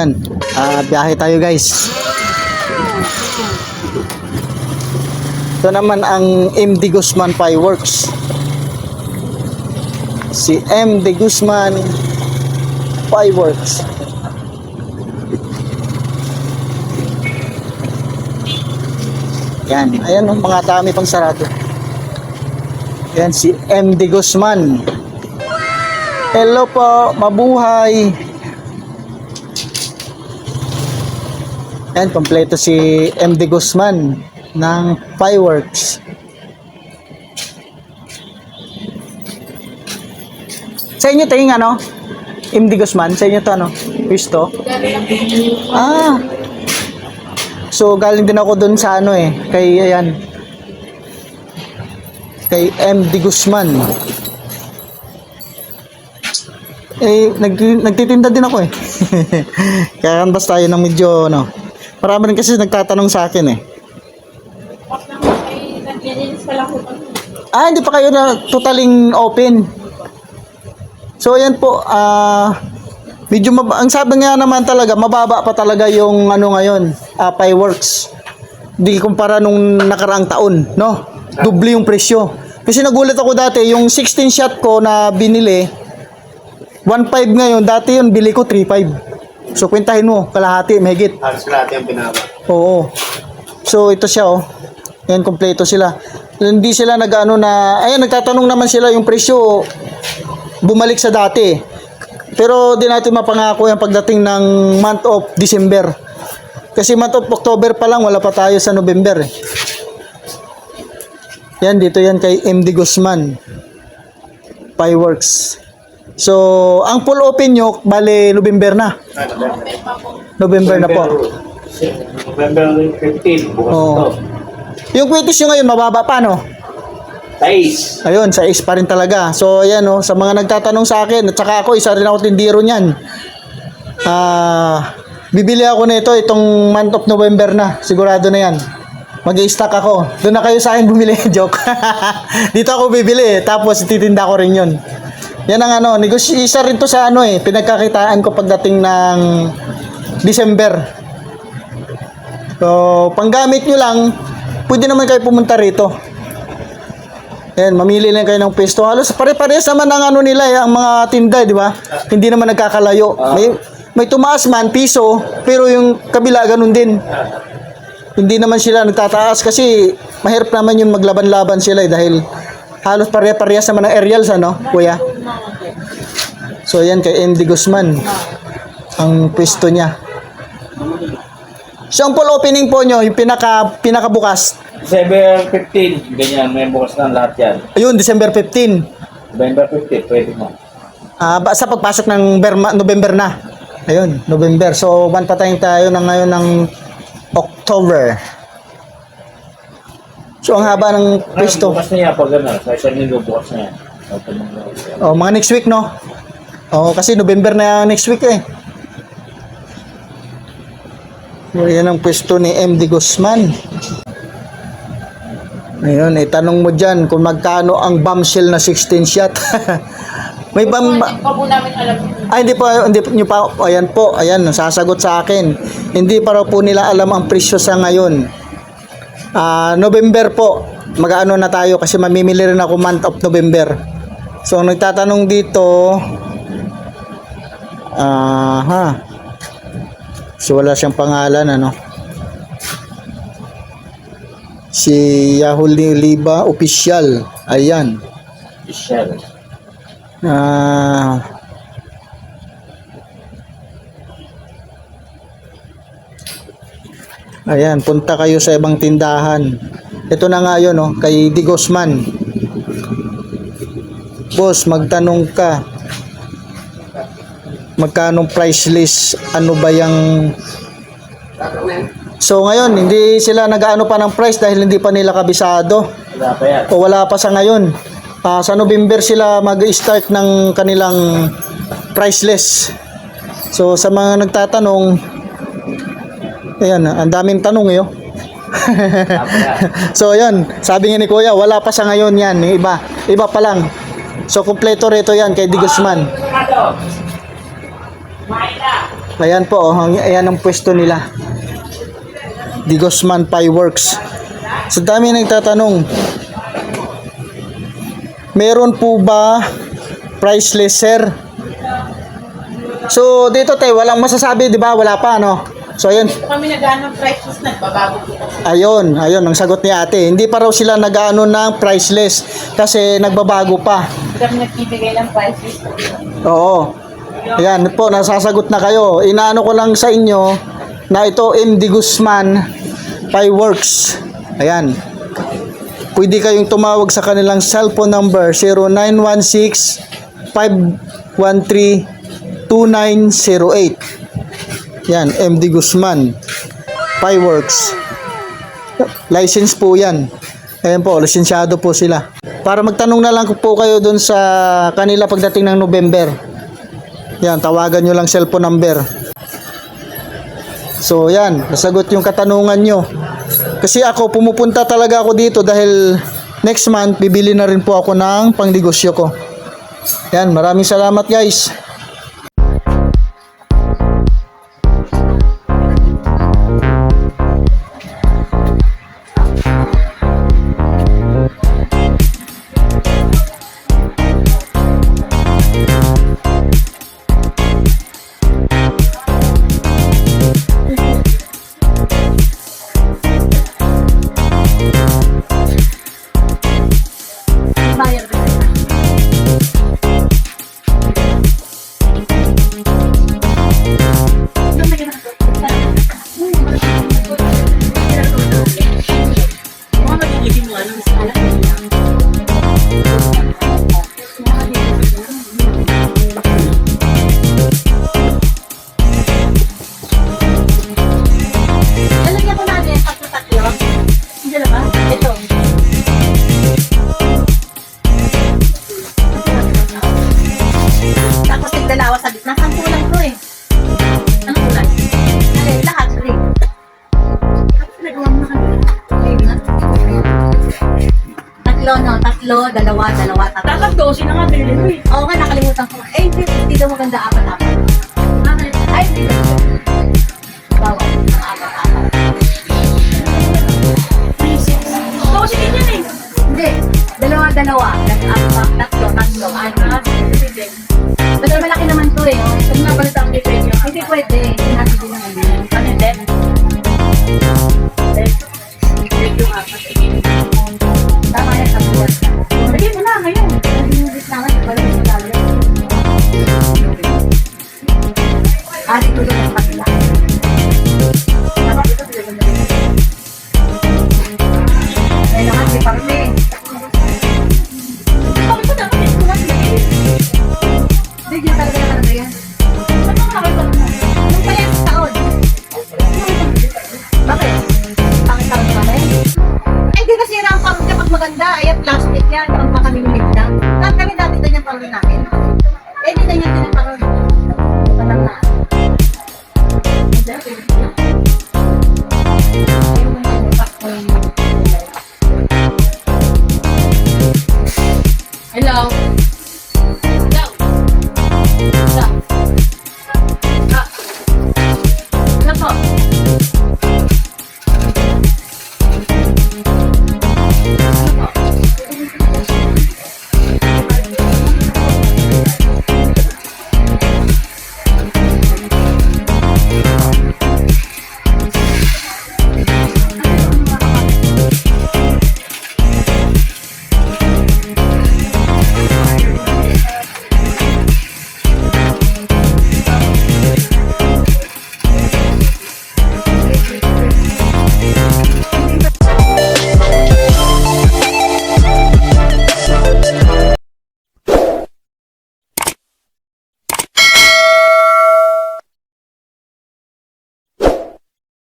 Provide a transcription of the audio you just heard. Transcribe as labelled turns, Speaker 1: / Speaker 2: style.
Speaker 1: yan. Ah, biyahe tayo guys. Ito naman ang MD Guzman Fireworks. Si MD Guzman Fireworks. Yan, ayan oh, mga dami pang sarado. Yan si MD Guzman. Hello po, mabuhay. Yan, kompleto si MD Guzman ng fireworks. Sa inyo tingin ano? MD Guzman, sa inyo to ano? Pisto? Ah. So galing din ako doon sa ano eh, kay ayan. Kay MD Guzman. Eh, nag, nagtitinda din ako eh. Kaya kanbas tayo ng medyo, ano. Marami rin kasi nagtatanong sa akin eh. Ah, hindi pa kayo na totaling open. So, ayan po, ah, medyo mab- ang sabi nga naman talaga, mababa pa talaga yung ano ngayon, ah, fireworks. Di kumpara nung nakaraang taon, no? Doble yung presyo. Kasi nagulat ako dati, yung 16 shot ko na binili, 1.5 ngayon, dati yun, bili ko 3.5. So, kwentahin mo, kalahati, mahigit.
Speaker 2: Halos lahat yung pinaba.
Speaker 1: Oo. So, ito siya, oh. Yan, kompleto sila. Hindi sila nag-ano na, ayan, nagtatanong naman sila yung presyo, bumalik sa dati. Pero di natin mapangako yung pagdating ng month of December. Kasi month of October pa lang, wala pa tayo sa November. Eh. Yan, dito yan kay MD Guzman. Fireworks. So, ang full open nyo, bale, November na. November na po.
Speaker 2: November 15, bukas
Speaker 1: Oo.
Speaker 2: ito.
Speaker 1: Yung kwitis nyo ngayon, mababa pa, no?
Speaker 2: Tais.
Speaker 1: Ayun, sa is pa rin talaga. So, ayan, no, sa mga nagtatanong sa akin, at saka ako, isa rin ako tindiro niyan. Ah, bibili ako nito itong month of November na. Sigurado na yan. Mag-i-stock ako. Doon na kayo sa akin bumili. Joke. Dito ako bibili. Tapos, titinda ko rin yun. Yan ang ano, negosyo, isa rin to sa ano eh, pinagkakitaan ko pagdating ng December. So, panggamit nyo lang, pwede naman kayo pumunta rito. Ayan, mamili lang kayo ng pwesto. Halos pare-parehas naman ang ano nila, eh, ang mga tinda, di ba? Hindi naman nagkakalayo. May, may tumaas man, piso, pero yung kabila ganun din. Hindi naman sila nagtataas kasi mahirap naman yung maglaban-laban sila eh, dahil halos pare-parehas naman ng aerials, ano, kuya? So, ayan kay Andy Guzman. Ang pwesto niya. So, ang full opening po nyo, yung pinaka, pinakabukas,
Speaker 2: December 15, ganyan, may bukas na lahat yan.
Speaker 1: ayun, December 15.
Speaker 2: November 15, pwede mo.
Speaker 1: Ah, ba sa pagpasok ng Berma, November na. Ayun, November. So, one patayin tayo ng ngayon ng October. So, ang haba ng pwesto.
Speaker 2: bukas na yan pag ano, sa isang linggo bukas na yan.
Speaker 1: Oh, mga next week, no? Oh, kasi November na next week eh. So, yan ang pwesto ni MD Guzman. Ayun, eh, tanong mo dyan kung magkano ang bombshell na 16 shot. May bam...
Speaker 3: Hindi pa po namin alam.
Speaker 1: Ay, hindi pa, hindi nyo pa, ayan po, ayan, sasagot sa akin. Hindi pa raw po nila alam ang presyo sa ngayon. Ah, November po, mag-ano na tayo kasi mamimili rin ako month of November. So, nagtatanong dito, ah, ha. So, wala siyang pangalan, ano. Si Yahoo Liba Official. Ayan.
Speaker 2: Official.
Speaker 1: Ah. Ayan, punta kayo sa ibang tindahan. Ito na nga yun, oh, kay Di Guzman. Boss, magtanong ka. Magkano price list? Ano ba yung... So ngayon, hindi sila nag-ano pa ng price dahil hindi pa nila kabisado
Speaker 2: Wala pa yan.
Speaker 1: o wala pa sa ngayon. Ah, sa November sila mag-start ng kanilang price list. So sa mga nagtatanong, ayan, ang daming tanong eh. oh. So ayan, sabi ni Kuya, wala pa sa ngayon yan, yung iba, iba pa lang. So kompleto rito yan kay Di Guzman. Ayan po, oh, ayan ang pwesto nila. Di Guzman Fireworks. So dami nagtatanong. Meron po ba priceless sir? So dito tayo, walang masasabi, di ba? Wala pa, no? So ayun,
Speaker 3: kami nag-ano prices nagbabago po
Speaker 1: ayun, ayun ang sagot ni ate. Hindi pa raw sila nag-ano ng priceless kasi nagbabago pa.
Speaker 3: Kami nagbibigay ng prices.
Speaker 1: Oo. Ayan po, nasasagot na kayo. Inaano ko lang sa inyo na ito MD Guzman Fireworks. Ayan. Pwede kayong tumawag sa kanilang cellphone number 0916 513 2908. Yan, MD Guzman Fireworks. License po yan. Ayan po, lisensyado po sila. Para magtanong na lang po kayo dun sa kanila pagdating ng November. Yan, tawagan nyo lang cellphone number. So yan, nasagot yung katanungan nyo. Kasi ako, pumupunta talaga ako dito dahil next month, bibili na rin po ako ng pangnegosyo ko. Yan, maraming salamat guys.
Speaker 3: Dalawa, dalawa, tatlo.
Speaker 4: Dapat dosi na nga mo eh.
Speaker 3: Oo nga, nakalimutan ko. Eh, hindi, hindi daw maganda apat-apat. Ay, hindi. Bawal. Apat-apat.
Speaker 4: Dosi din yan eh.
Speaker 3: Hindi. Dalawa-dalawa. Tatlo,
Speaker 4: maganda ay at last
Speaker 3: week yan,
Speaker 4: pag makamilimit na.
Speaker 3: Lahat kami dati doon yung
Speaker 4: parol namin. Eh, di na
Speaker 3: yun
Speaker 4: din ang
Speaker 3: parol. Parang na. Hello.